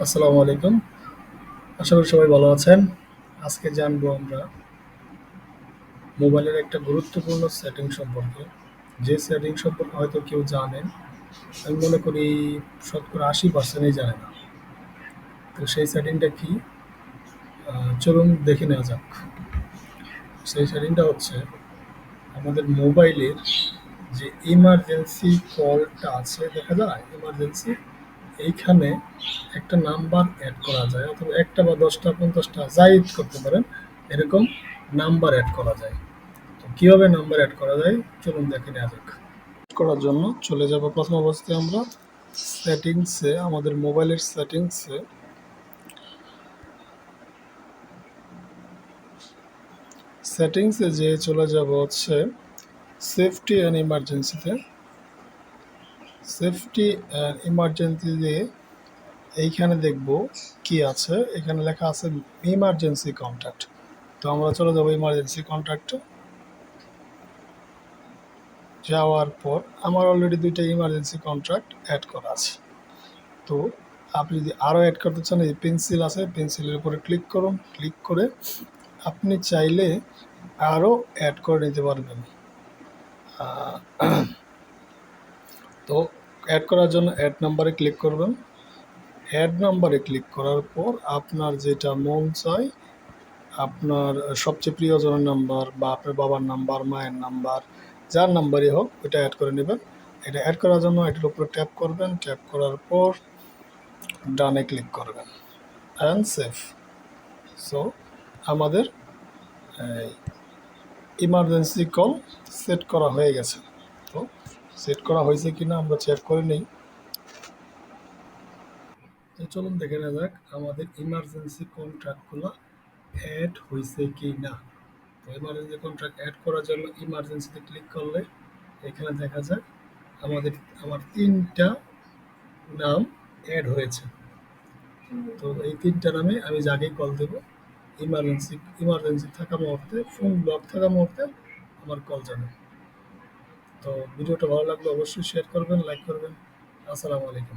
আসসালামু আলাইকুম। আশা করি সবাই ভালো আছেন। আজকে জানব আমরা মোবাইলের একটা গুরুত্বপূর্ণ সেটিং সম্পর্কে। যে সেটিং সম্পর্কে হয়তো কেউ জানেন, আমি মনে করি শতকরা আশি পার্সেন্টই জানে না। তো সেই সেটিংটা কি? চলুন দেখে নেওয়া যাক। সেই সেটিংটা হচ্ছে আমাদের মোবাইলের যে ইমার্জেন্সি কলটা আছে, দেখা যায়? ইমার্জেন্সি এইখানে একটা নাম্বার অ্যাড করা যায়, অথবা একটা বা দশটা, পঞ্চাশটা যাই করতে পারেন, এরকম নাম্বার অ্যাড করা যায়। তো কীভাবে নাম্বার অ্যাড করা যায়? চলুন দেখে নেওয়া যাক। করার জন্য চলে যাব প্রথম অবস্থায় আমরা। সেটিংসে আমাদের মোবাইলের সেটিংসে সেটিংসে যে চলে যাব হচ্ছে সেফটি অ্যান্ড ইমার্জেন্সিতে সেফটি অ্যান্ড ইমার্জেন্সি দিয়ে এইখানে দেখব কি আছে। এখানে লেখা আছে ইমার্জেন্সি কন্ট্যাক্ট তো আমরা চলে যাব ইমার্জেন্সি কন্ট্যাক্টে যাওয়ার পর আমার অলরেডি দুইটা ইমার্জেন্সি কন্ট্রাক্ট অ্যাড করা আছে। তো আপনি যদি আরও অ্যাড করতে চান, এই পেন্সিল আছে পেন্সিলের উপরে ক্লিক করুন ক্লিক করে আপনি চাইলে আরও অ্যাড করে নিতে পারবেন। তো অ্যাড করার জন্য অ্যাড নাম্বারে ক্লিক করবেন। অ্যাড নাম্বারে ক্লিক করার পর আপনার যেটা মন চায়, আপনার সবচেয়ে প্রিয়জনের নাম্বার বা আপনার বাবার নাম্বার মায়ের নাম্বার যার নাম্বারই হোক ওটা অ্যাড করে নেবেন। এটা অ্যাড করার জন্য এটার উপরে ট্যাপ করবেন। ট্যাপ করার পর ডানে ক্লিক করবেন অ্যান্ড সেফ সো আমাদের ইমার্জেন্সি কল সেট করা হয়ে গেছে। তো সেট করা হয়েছে কিনা আমরা চেক করে নিই। তো চলুন দেখে নেওয়া যাক আমাদের ইমার্জেন্সি কন্ট্রাক্টগুলো অ্যাড হয়েছে কি না তো ইমার্জেন্সি কন্ট্রাক্ট অ্যাড করার জন্য ইমার্জেন্সিতে ক্লিক করলে এখানে দেখা যায় আমাদের, আমার তিনটা নাম অ্যাড হয়েছে। তো এই তিনটা নামে আমি যাকেই কল দেবো ইমার্জেন্সি ইমার্জেন্সি থাকা মুহূর্তে ফোন ব্লক থাকা মুহূর্তে আমার কল যাবে। তো ভিডিওটা ভালো লাগলে অবশ্যই শেয়ার করবেন লাইক করবেন। আসসালামু আলাইকুম।